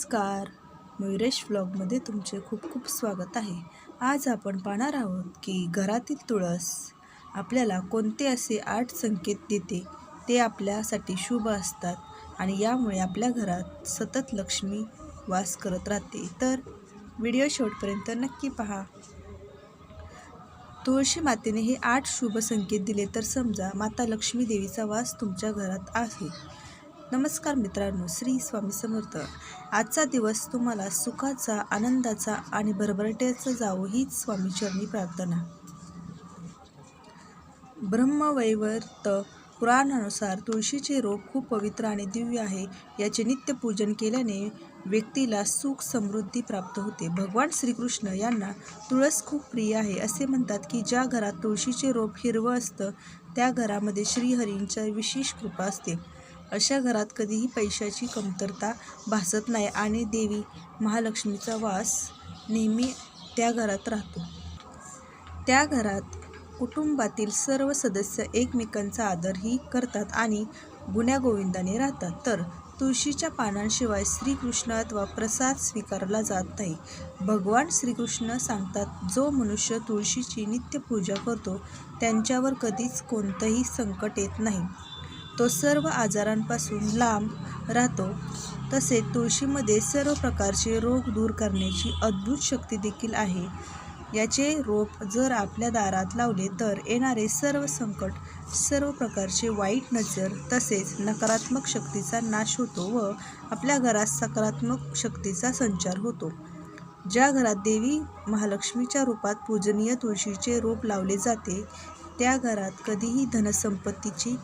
नमस्कार. मयुरेश व्लॉगमध्ये तुमचे खूप खूप स्वागत आहे. आज आपण पाहणार आहोत की घरातील तुळस आपल्याला कोणते असे आठ संकेत देते ते आपल्यासाठी शुभ असतात आणि यामुळे आपल्या घरात सतत लक्ष्मी वास करत राहते. तर व्हिडिओ शेवटपर्यंत नक्की पहा. तुळशी मातेने हे आठ शुभ संकेत दिले तर समजा माता लक्ष्मी देवीचा वास तुमच्या घरात आहे. नमस्कार मित्रांनो श्री स्वामी समर्थ. आजचा दिवस तुम्हाला सुखाचा आनंदाचा आणि भरभरट्याचा जावो हीच स्वामीचरणी प्रार्थना. ब्रह्मवैवर्त पुराणानुसार तुळशीचे रोप खूप पवित्र आणि दिव्य आहे. याचे नित्य पूजन केल्याने व्यक्तीला सुख समृद्धी प्राप्त होते. भगवान श्रीकृष्ण यांना तुळस खूप प्रिय आहे. असे म्हणतात की ज्या घरात तुळशीचे रोप हिरवं असतं त्या घरामध्ये श्रीहरींच्या विशेष कृपा असते. अशा घरात कधीही पैशाची कमतरता भासत नाही आणि देवी महालक्ष्मीचा वास नेहमी त्या घरात राहतो. त्या घरात कुटुंबातील सर्व सदस्य एकमेकांचा आदरही करतात आणि गुण्यागोविंदाने राहतात. तर तुळशीच्या पानांशिवाय श्रीकृष्ण अथवा प्रसाद स्वीकारला जात नाही. भगवान श्रीकृष्ण सांगतात जो मनुष्य तुळशीची नित्य पूजा करतो त्यांच्यावर कधीच कोणतंही संकट येत नाही. तो सर्व आजारांपासून लांब राहतो. तसेच तुळशीमध्ये सर्व प्रकारचे रोग दूर करण्याची अद्भुत शक्ती देखील आहे. याचे रोप जर आपल्या दारात लावले तर येणारे सर्व संकट सर्व प्रकारचे वाईट नजर तसेच नकारात्मक शक्तीचा नाश होतो व आपल्या घरात सकारात्मक शक्तीचा संचार होतो. ज्या घरात देवी महालक्ष्मीच्या रूपात पूजनीय तुळशीचे रोप लावले जाते त्या घरात कधीही धनसंपत्तीची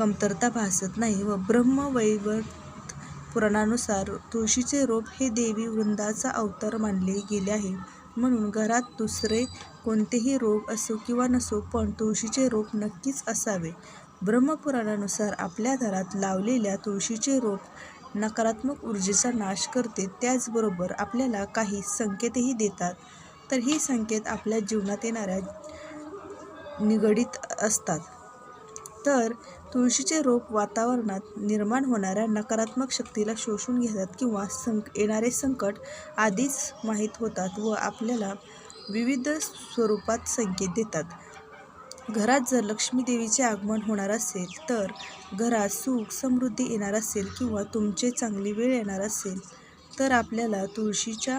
कमतरता भासत नाही व ब्रह्मवैवर्त पुराणानुसार तुळशीचे रोप हे देवी वृंदाचा अवतार मानले गेले आहे. म्हणून घरात दुसरे कोणतेही रोग असो किंवा नसो पण तुळशीचे रोप नक्कीच असावे. ब्रह्मपुराणानुसार आपल्या घरात लावलेल्या तुळशीचे रोप नकारात्मक ऊर्जेचा नाश करते. त्याचबरोबर आपल्याला काही संकेतही देतात. तर ही संकेत आपल्या जीवनात येणाऱ्या निगडीत असतात. तर तुळशीचे रोप वातावरणात निर्माण होणाऱ्या नकारात्मक शक्तीला शोषून घेतात किंवा संक येणारे संकट आधीच माहीत होतात व आपल्याला विविध स्वरूपात संकेत देतात. घरात जर लक्ष्मी देवीचे आगमन होणार असेल तर घरात सुख समृद्धी येणार असेल किंवा तुमचे चांगली वेळ येणार असेल तर आपल्याला तुळशीच्या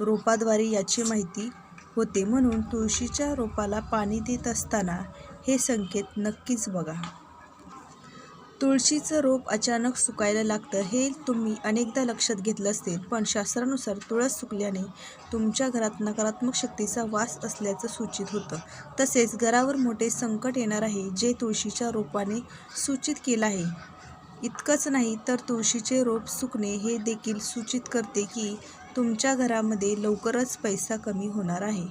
रोपाद्वारे याची माहिती होते. म्हणून तुळशीच्या रोपाला पाणी देत असताना हे संकेत नक्कीच बघा. तुळशीचं रोप अचानक सुकायला लागतं हे तुम्ही अनेकदा लक्षात घेतलं असेल पण शास्त्रानुसार तुळस सुकल्याने तुमच्या घरात नकारात्मक शक्तीचा वास असल्याचं सूचित होतं. तसेच घरावर मोठे संकट येणार आहे जे तुळशीच्या रोपाने सूचित केलं आहे. इतकंच नाही तर तुळशीचे रोप सुकणे हे देखील सूचित करते की तुमच्या घरामध्ये लवकरच पैसा कमी होणार आहे.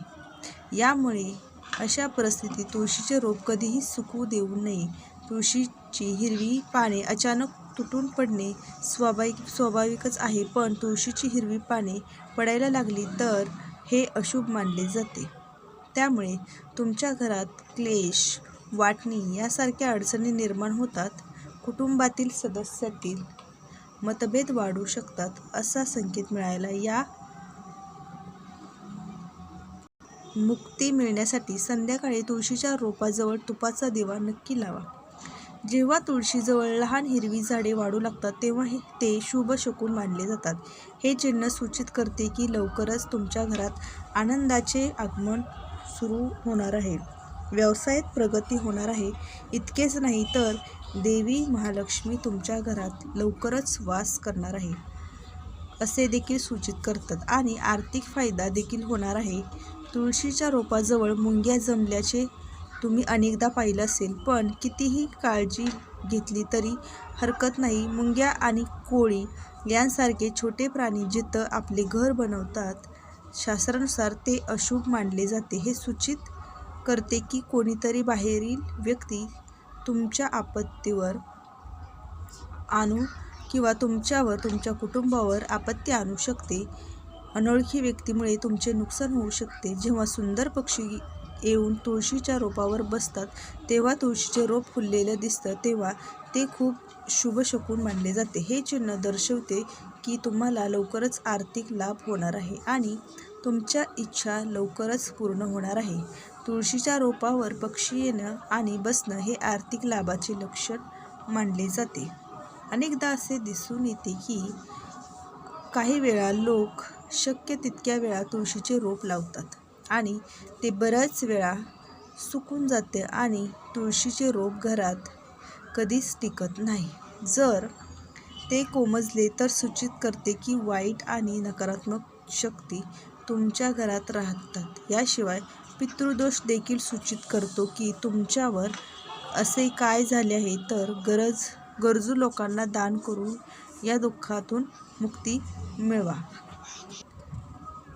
यामुळे अशा परिस्थितीत तुळशीचे रोप कधीही सुकवू देऊ नये. तुळशीची हिरवी पाने अचानक तुटून पडणे स्वाभाविक स्वाभाविकच आहे पण तुळशीची हिरवी पाने पडायला लागली तर हे अशुभ मानले जाते. त्यामुळे तुमच्या घरात क्लेश वाटणी यासारख्या अडचणी निर्माण होतात. कुटुंबातील सदस्यातील मतभेद वाढू शकतात असा संकेत मिळायला या मुक्ती मिळण्यासाठी संध्याकाळी तुळशीच्या रोपाजवळ तुपाचा दिवा नक्की लावा. जेव्हा तुळशीजवळ लहान हिरवी झाडे वाढू लागतात तेव्हा हे ते शुभ शकून मानले जातात. हे चिन्ह सूचित करते की लवकरच तुमच्या घरात आनंदाचे आगमन सुरू होणार आहे. व्यवसायात प्रगती होणार आहे. इतकेच नाही तर देवी महालक्ष्मी तुमच्या घरात लवकरच वास करणार आहे असे देखील सूचित करतात. आणि आर्थिक फायदा देखील होणार आहे. तुळशीच्या रोपाजवळ मुंग्या जमल्याचे तुम्ही अनेकदा पाहिलं असेल पण कितीही काळजी घेतली तरी हरकत नाही. मुंग्या आणि कोळी यांसारखे छोटे प्राणी जिथं आपले घर बनवतात शास्त्रानुसार ते अशुभ मानले जाते. हे सूचित करते की कोणीतरी बाहेरील व्यक्ती तुमच्या आपत्तीवर आणू किंवा तुमच्यावर तुमच्या कुटुंबावर आपत्ती आणू शकते. अनोळखी व्यक्तीमुळे तुमचे नुकसान होऊ शकते. जेव्हा सुंदर पक्षी येऊन तुळशीच्या रोपावर बसतात. तेव्हा तुळशीचे रोप फुललेलं दिसतं तेव्हा ते खूप शुभ शकून मानले जाते. हे चिन्ह दर्शवते की तुम्हाला लवकरच आर्थिक लाभ होणार आहे आणि तुमच्या इच्छा लवकरच पूर्ण होणार आहे. तुळशीच्या रोपावर पक्षी येणं आणि बसणं हे आर्थिक लाभाचे लक्षण मानले जाते. अनेकदा असे दिसून येते की काही वेळा लोक शक्य तितक्या वेळा तुळशीचे रोप लावतात. आणि ते बऱ्याच वेळा सुकून जाते आणि तुळशीचे रोप घरात कधीच टिकत नाही. जर ते कोमजले तर सूचित करते की वाईट आणि नकारात्मक शक्ती तुमच्या घरात राहतात. याशिवाय पितृदोष देखील सूचित करतो की तुमच्यावर असे काय झाले आहे तर गरज गरजू लोकांना दान करून या दुःखातून मुक्ती मिळवा.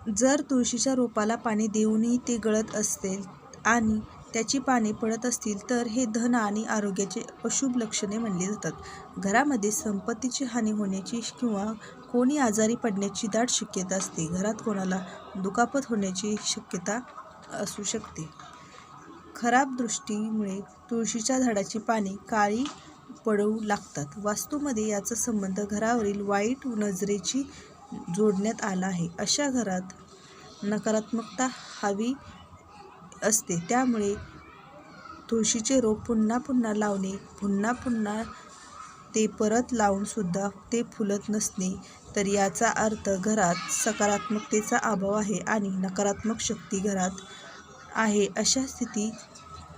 जर तुळशीच्या रोपाला पाणी देऊनही ते गळत असेल आणि त्याची पाने पडत असतील तर हे धन आणि आरोग्याचे अशुभ लक्षणे म्हणले जातात. घरामध्ये संपत्तीची हानी होण्याची किंवा कोणी आजारी पडण्याची दाट शक्यता असते. घरात कोणाला दुखापत होण्याची शक्यता असू शकते. खराब दृष्टीमुळे तुळशीच्या झाडाची पाने काळी पडू लागतात. वास्तूमध्ये याचा संबंध घरावरील वाईट नजरेची जोडण्यात आला आहे. अशा घरात नकारात्मकता हवी असते. त्यामुळे तुळशीचे रोप पुन्हा पुन्हा लावणे पुन्हा पुन्हा ते परत लावूनसुद्धा ते फुलत नसणे तर याचा अर्थ घरात सकारात्मकतेचा अभाव आहे आणि नकारात्मक शक्ती घरात आहे. अशा स्थितीत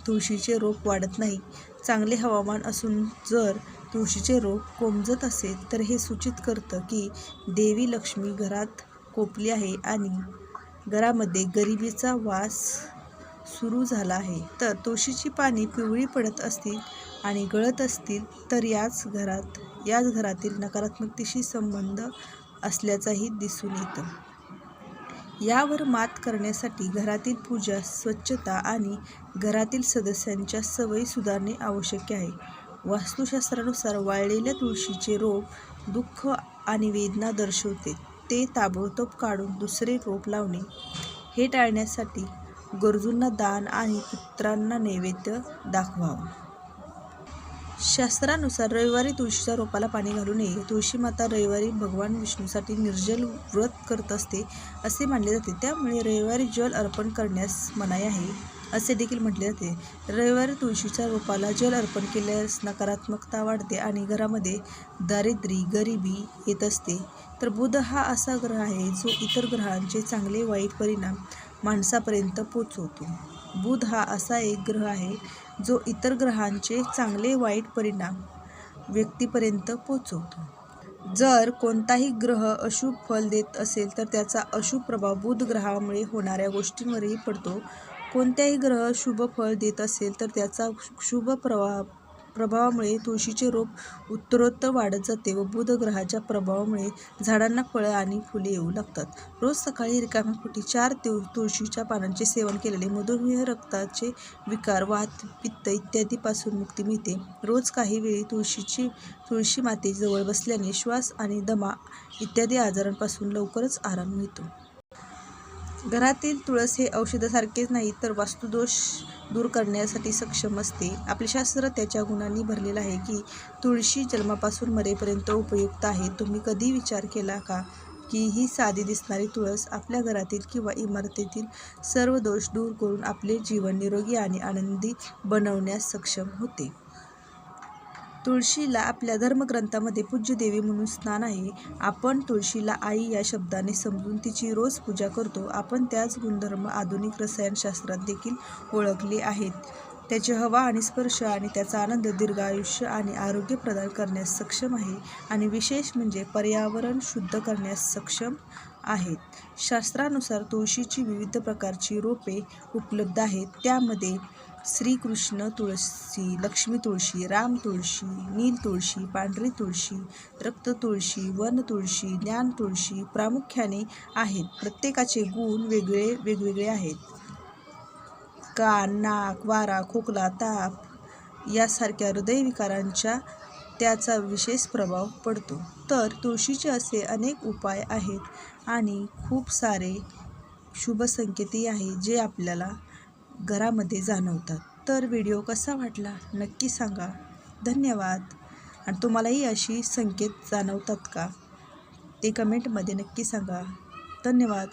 तुळशीचे रोप वाढत नाही. चांगले हवामान असून जर तुळशीचे रोप कोमजत असेल तर हे सूचित करतं की देवी लक्ष्मी घरात कोपली आहे आणि घरामध्ये गरिबीचा वास सुरू झाला आहे. तर तुळशीची पाने पिवळी पडत असतील आणि गळत असतील तर याच घरात याच घरातील नकारात्मकतेशी संबंध असल्याचाही दिसून येतं. यावर मात करण्यासाठी घरातील पूजा स्वच्छता आणि घरातील सदस्यांच्या सवयी सुधारणे आवश्यक आहे. वास्तुशास्त्रानुसार वाळलेल्या तुळशीचे रोप दुःख आणि वेदना दर्शवते. ते ताबडतोब काढून दुसरे रोप लावणे. हे टाळण्यासाठी गरजूंना दान आणि पुत्रांना नैवेद्य दाखवावा. शास्त्रानुसार रविवारी तुळशीच्या रोपाला पाणी घालू नये. तुळशी माता रविवारी भगवान विष्णूसाठी निर्जल व्रत करत असते असे मानले जाते. त्यामुळे रविवारी जल अर्पण करण्यास मनाई आहे. असे देखील म्हटले जाते. रविवारी तुळशीच्या रोपाला जल अर्पण केल्यास नकारात्मकता वाढते आणि घरामध्ये दारिद्र्य गरिबी येत असते. तर बुध हा असा ग्रह आहे जो इतर ग्रहांचे चांगले वाईट परिणाम माणसापर्यंत पोचवतो. बुध हा असा एक ग्रह आहे जो इतर ग्रहांचे चांगले वाईट परिणाम व्यक्तीपर्यंत पोचवतो. जर कोणताही ग्रह अशुभ फल देत असेल तर त्याचा अशुभ प्रभाव बुध ग्रहामुळे होणाऱ्या गोष्टींवरही पडतो. कोणत्याही ग्रह शुभ फळ देत असेल तर त्याचा शुभ प्रवा प्रभावामुळे तुळशीचे रोप उत्तरोत्तर वाढत जाते व बुध ग्रहाच्या प्रभावामुळे झाडांना फळं आणि फुले येऊ लागतात. रोज सकाळी रिकाम्या पोटी चार तुळ तुळशीच्या पानांचे सेवन केलेले मधुमेह रक्ताचे विकार वात पित्त इत्यादीपासून मुक्ती मिळते. रोज काही वेळी तुळशीची तुळशी मातेजवळ बसल्याने श्वास आणि दमा इत्यादी आजारांपासून लवकरच आराम मिळतो. घरातील तुळस हे औषधासारखेच नाही तर वास्तुदोष दूर करण्यासाठी सक्षम असते. आपले शास्त्र त्याच्या गुणांनी भरलेलं आहे की तुळशी जन्मापासून मरेपर्यंत उपयुक्त आहे. तुम्ही कधी विचार केला का की ही साधी दिसणारी तुळस आपल्या घरातील किंवा इमारतीतील सर्व दोष दूर करून आपले जीवन निरोगी आणि आनंदी बनवण्यास सक्षम होते? तुळशीला आपल्या धर्मग्रंथामध्ये पूज्य देवी म्हणून स्नान आहे. आपण तुळशीला आई या शब्दाने समजून तिची रोज पूजा करतो. आपण त्याच गुणधर्म आधुनिक रसायनशास्त्रात देखील ओळखले आहेत. त्याची हवा आणि स्पर्श आणि त्याचा आनंद दीर्घ आयुष्य आणि आरोग्य प्रदान करण्यास सक्षम आहे आणि विशेष म्हणजे पर्यावरण शुद्ध करण्यास सक्षम आहेत. शास्त्रानुसार तुळशीची विविध प्रकारची रोपे उपलब्ध आहेत. त्यामध्ये श्रीकृष्ण तुळशी लक्ष्मी तुळशी राम तुळशी नील तुळशी पांढरी तुळशी रक्त तुळशी वन तुळशी ज्ञान तुळशी प्रामुख्याने आहेत. प्रत्येकाचे गुण वेगळे वेगवेगळे आहेत. कान नाक वारा खोकला ताप यासारख्या हृदयविकारांच्या त्याचा विशेष प्रभाव पडतो. तर तुळशीचे असे अनेक उपाय आहेत आणि खूप सारे शुभसंकेतही आहे जे आपल्याला घरामध्ये जाणवतात. तर व्हिडिओ कसा वाटला नक्की सांगा. धन्यवाद. आणि तुम्हालाही अशी संकेत जाणवतात का? ते कमेंटमध्ये नक्की सांगा. धन्यवाद.